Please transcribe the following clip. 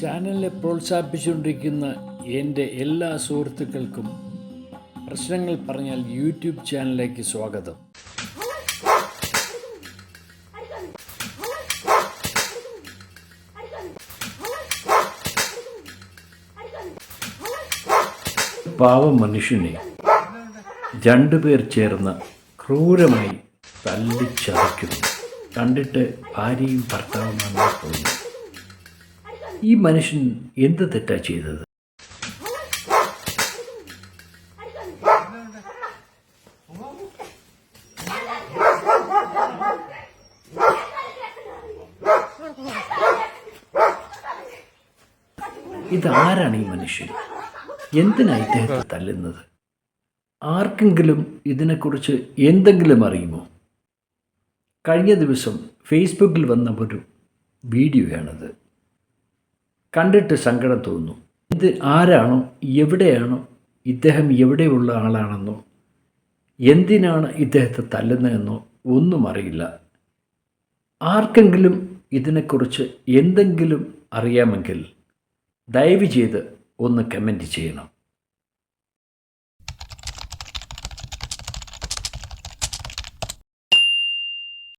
ചാനലിനെ പ്രോത്സാഹിപ്പിച്ചുകൊണ്ടിരിക്കുന്ന എന്റെ എല്ലാ സുഹൃത്തുക്കൾക്കും പ്രശ്നങ്ങൾ പറഞ്ഞാൽ യൂട്യൂബ് ചാനലിലേക്ക് സ്വാഗതം. പാവം മനുഷ്യനെ രണ്ടുപേർ ചേർന്ന് ക്രൂരമായി തല്ലിച്ചതയ്ക്കുന്നു കണ്ടിട്ട് ഭാര്യയും ഭർത്താവുമാണെന്ന് തോന്നുന്നു ഈ മനുഷ്യൻ എന്ത് തെറ്റാ ചെയ്തത്? ഇതാരാണ് ഈ മനുഷ്യൻ? എന്തിനാ ഇദ്ദേഹത്തെ തല്ലുന്നത്? ആർക്കെങ്കിലും ഇതിനെക്കുറിച്ച് എന്തെങ്കിലും അറിയുമോ? കഴിഞ്ഞ ദിവസം ഫേസ്ബുക്കിൽ വന്ന ഒരു വീഡിയോയാണത്. കണ്ടിട്ട് സങ്കടം തോന്നുന്നു ഇത് ആരാണോ? എവിടെയാണോ? ഇദ്ദേഹം എവിടെയുള്ള ആളാണെന്നോ? എന്തിനാണ് ഇദ്ദേഹത്തെ തല്ലുന്നതെന്നോ ഒന്നും അറിയില്ല. ആർക്കെങ്കിലും ഇതിനെക്കുറിച്ച് എന്തെങ്കിലും അറിയാമെങ്കിൽ ദയവ് ചെയ്ത് ഒന്ന് കമന്റ് ചെയ്യണം.